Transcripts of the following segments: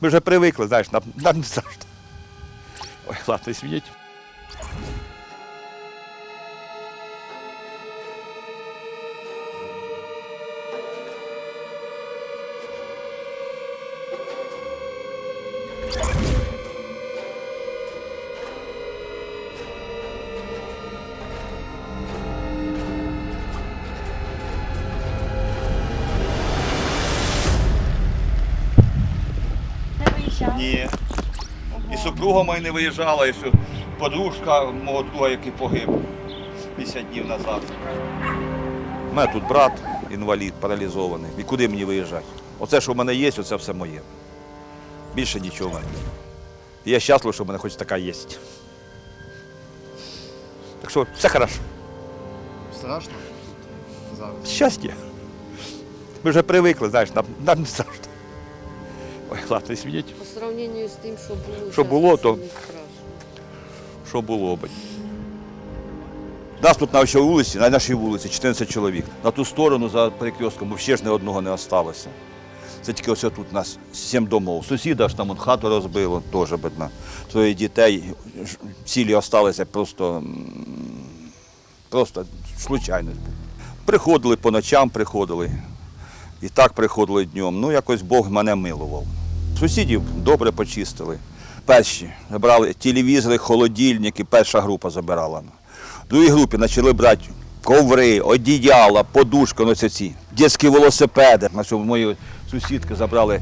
Ми вже привикли, знаєш, нам, нам не страшно. Ой, ладно, извините. І супруга моя не виїжджала, і що подружка мого друга, який погиб 50 днів назад. У мене тут брат, інвалід, паралізований. І куди мені виїжджати? Оце, що в мене є, оце все моє. Більше нічого в мене. немає. І я щасливий, що в мене хоч така є. Так що все хорошо. Страшно зараз. Щастя. Ми вже привикли, знаєш, нам, нам не страшно. Ладно, извините. По сравнению з тим, що було. Що було, то- не страшно. що було би. Нас тут на цій вулиці, на нашій вулиці 14 чоловік. На ту сторону за перекрестком ще ж ні одного не залишилося. Це тільки ось тут у нас сім домов. Сусіда ж там от хату розбило, теж бідна. Твоїх дітей ж- цілі залишилися просто, м, просто случайно. Приходили по ночам, приходили. І так приходили днем. Ну, якось Бог мене милував. Сусідів добре почистили. Перші забрали телевізори, холодильники, перша група забирала. В другій групі почали брати коври, одіяла, подушки, ну це ці, дитячі велосипеди. На що мої сусідки забрали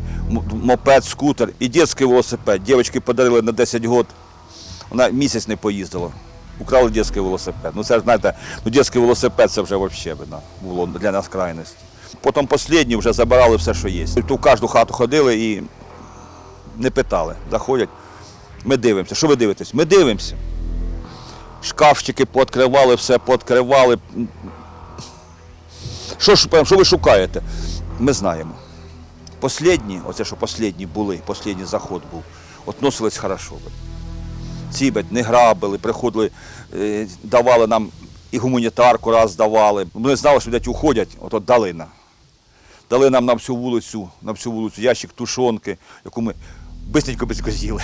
мопед, скутер і дитячий велосипед. Дівчатки подарили на 10 років. Вона місяць не поїздила. Украли дитячий велосипед. Ну це знаєте, ну дитячий велосипед це вже взагалі було для нас крайність. Потім останні вже забирали все, що є. Тут в кожну хату ходили і не питали. Заходять. Ми дивимося. Що ви дивитесь? Ми дивимося. Шкафчики пооткривали, все пооткривали. Що, що ви шукаєте? Ми знаємо. Послідні, оце що послідні були, послідній заход був, относились хорошо. Ці бать, не грабили, приходили, е, давали нам і гуманітарку раз давали. Ми знали, що дядь уходять, от, от дали нам. Дали нам на всю вулицю, на всю вулицю ящик тушонки, яку ми бистренько бистренько з'їли.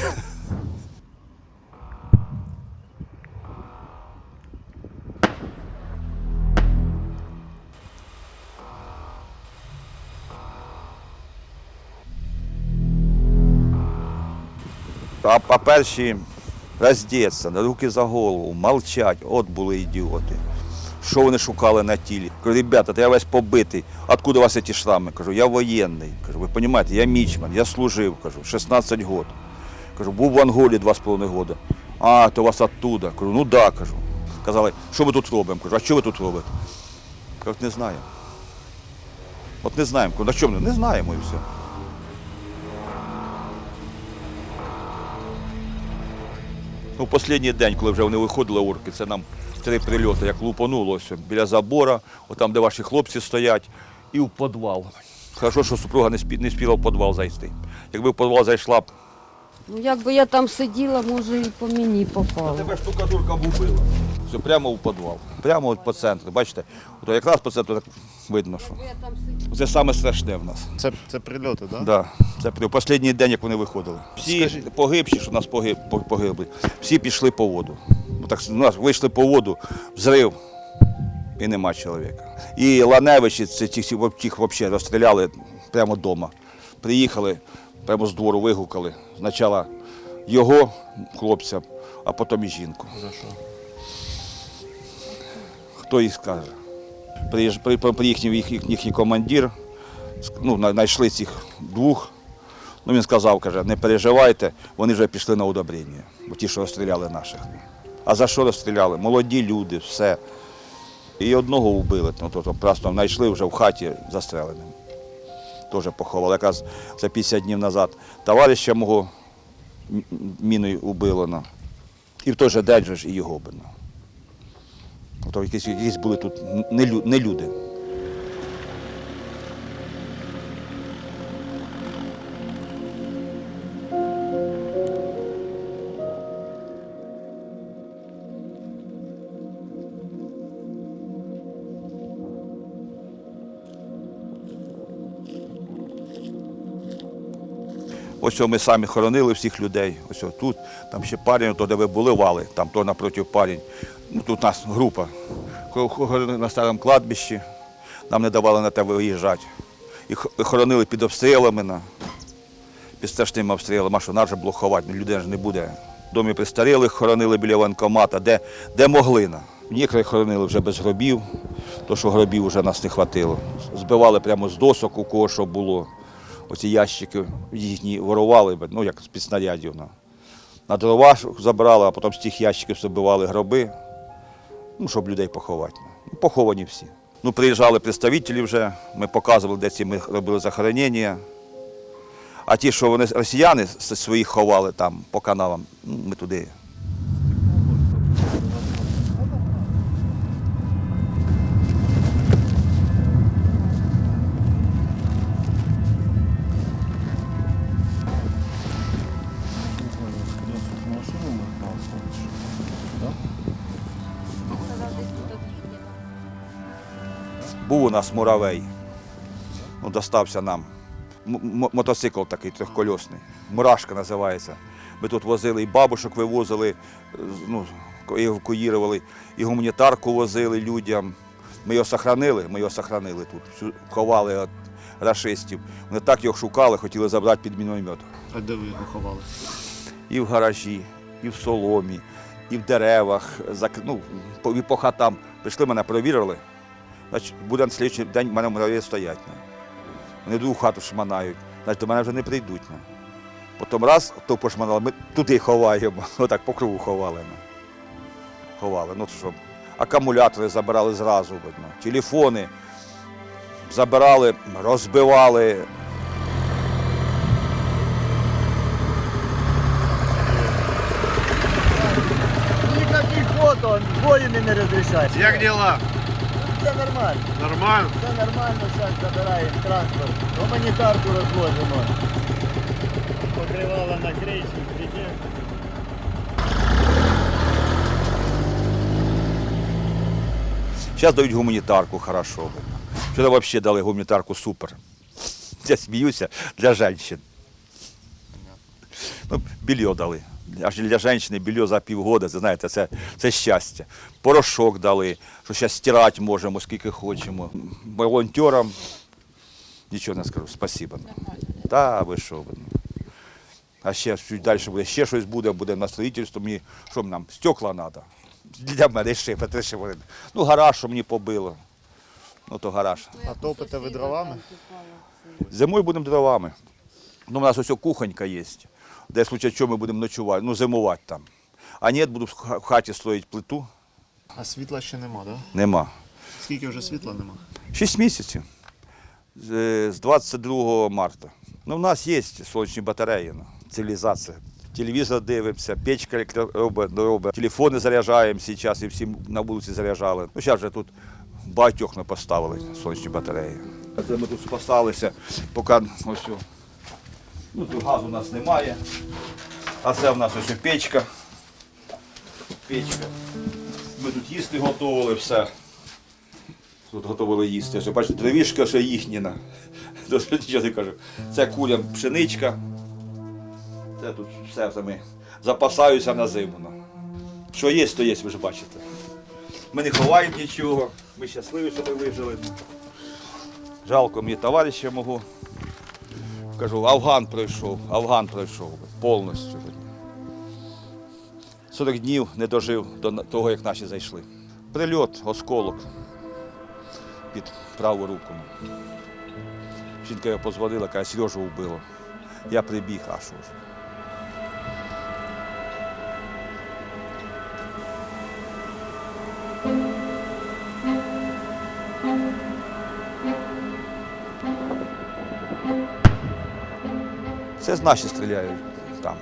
А, а перші роздеться, на руки за голову, молчать, от були ідіоти. Що вони шукали на тілі? Кажу, ребята, та я весь побитий. Откуда у вас ці шрами? Кажу, я воєнний. Кажу, ви розумієте, я мічман, я служив, кажу, 16 років. Кажу, був в Анголі 2,5 роки. А, то вас оттуда. Кажу, ну да, кажу. Казали, що ми тут робимо? Кажу, а що ви тут робите? Кажу, не знаю. От не знаємо. На чому? Не знаємо і все. Ну, останній день, коли вже вони виходили орки, це нам три прильоти, як лупануло ось біля забора, отам, де ваші хлопці стоять, і в підвал. Хорошо, що супруга не, спі, не спіла в підвал зайти. Якби в підвал зайшла б, Ну, якби я там сиділа, може і по мені попало. тебе штукатурка б убила. Все, прямо в підвал. Прямо от по центру. Бачите, от якраз по центру так видно, що. Це саме страшне в нас. Це, це прильоти, так? Да. Це при останній день, як вони виходили. Всі Скажіть. погибші, що нас погиб, погибли, всі пішли по воду. Ну, так, у нас вийшли по воду, взрив, і нема чоловіка. І Ланевичі, це тих взагалі розстріляли прямо вдома. Приїхали, прямо з двору вигукали. Спочатку його, хлопця, а потім і жінку. За що? Хто їх скаже? При- при- Приїхав їх, їх- їхній командир, ну, знайшли цих двох. Ну, він сказав, каже, не переживайте, вони вже пішли на удобрення, бо ті, що розстріляли наших. А за що розстріляли? Молоді люди, все. І одного вбили, ну, то, то просто знайшли вже в хаті застреленим. Теж поховали. Якраз це 50 днів назад товариша мого міною убило. ну. І в той же день же ж і його бino. Тобто якісь, якісь були тут не люди. Ось ми самі хоронили всіх людей. Ось тут, там ще парень, то де ви були вали, там то напроти парень. Ну, тут у нас група. На старому кладбищі, нам не давали на те виїжджати. І хоронили під обстрілами, під страшними обстрілами, а що нас же було ховати, людей ж не буде. В домі престарілих хоронили біля воєнкомата, де, де могли. на. Некоторих хоронили вже без гробів, то що гробів вже нас не хватило. Збивали прямо з досок у кого що було. Оці ящики їхні ворували, ну як з-під снарядів. На, дрова ж забирали, а потім з тих ящиків забивали гроби, ну, щоб людей поховати. Ну, поховані всі. Ну, приїжджали представителі вже, ми показували, де ці ми робили захоронення. А ті, що вони росіяни своїх ховали там по каналам, ну, ми туди. Був у нас муравей. Ну, достався нам. М- мотоцикл такий трьохкольосний. Мурашка називається. Ми тут возили і бабушок вивозили, ну, евакуювали, і гуманітарку возили людям. Ми його сохранили, ми його сохранили тут. Ховали від рашистів. Вони так його шукали, хотіли забрати під міномет. А де ви його ховали? І в гаражі, і в соломі, і в деревах, ну, по, і по хатам. Прийшли мене, перевірили. Значить, буде на слідчий день в мене мураві стоять. Не. Вони другу хату шманають, значить до мене вже не прийдуть. Не. Потім раз, то пошманали, ми туди ховаємо. Отак по кругу ховали. Не. Ховали. Ну, щоб акумулятори забирали зразу, видно. телефони забирали, розбивали. Никаких фото, воїни не розрішають. Як діла? Все нормально, Нормально? все нормально, зараз забираємо транспорт. Гуманітарку розвозимо. Покривала на кричі, прийде. Зараз дають гуманітарку, хорошо. Вчора взагалі дали гуманітарку супер. Я сміюся для жінок. Ну, белье дали. Аж для жінки белье за півгода, це знаєте, це, це щастя. Порошок дали, що зараз стирати можемо, скільки хочемо. Волонтерам нічого не скажу, спасибо. Та ви що. А ще чуть далі буде, ще щось буде, буде на строїтельство. Мені що нам, стекла треба. Для мене ще що вони. Ну, гараж, що мені побило. Ну, то гараж. А топите ви дровами? Зимою будемо дровами. Ну, у нас ось кухонька є, де в случае чого ми будемо ночувати, ну, зимувати там. А ні, буду в хаті строїти плиту. А світла ще нема, так? Да? Нема. Скільки вже світла нема? Шість місяців. З е, 22 марта. Ну, в нас є сонячні батареї, ну, цивілізація. Телевізор дивимося, печка робить, робить. телефони заряджаємо зараз і всі на вулиці заряджали. Ну, зараз вже тут багатьох ми поставили сонячні батареї. Це ми тут спасалися, поки ось. Ну, тут газу у нас немає. А це в нас ось печка. Печка. Ми тут їсти готували все. Тут готували їсти. Ось, бачите, дровішка ось їхні. на. Дуже нічого не кажу. Це курям пшеничка. Це тут все ми запасаюся на зиму. Що є, то є, ви ж бачите. Ми не ховаємо нічого. Ми щасливі, що ми вижили. Жалко мені товариша мого. Кажу, Афган пройшов, Афган пройшов повністю. 40 днів не дожив до того, як наші зайшли. Прильот, осколок під праву руку. Жінка його позвонила, каже, Сережу вбило. Я прибіг, а що Це з наші стріляють там.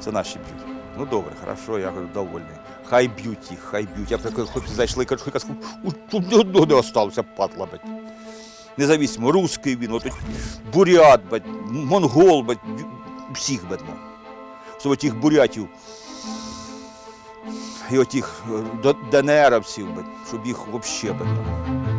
Це наші б'ють. Ну добре, хорошо, я говорю, довольний. Хай б'ють їх, хай б'ють. Я коли хлопці зайшли, кажу, я кажу, тут ні одного не осталося, падла, бать. Независимо, русський він, от, бурят, бать, монгол, бать, всіх, ну. Особливо тих бурятів. І отих е, ДНРовців, щоб їх взагалі, ну.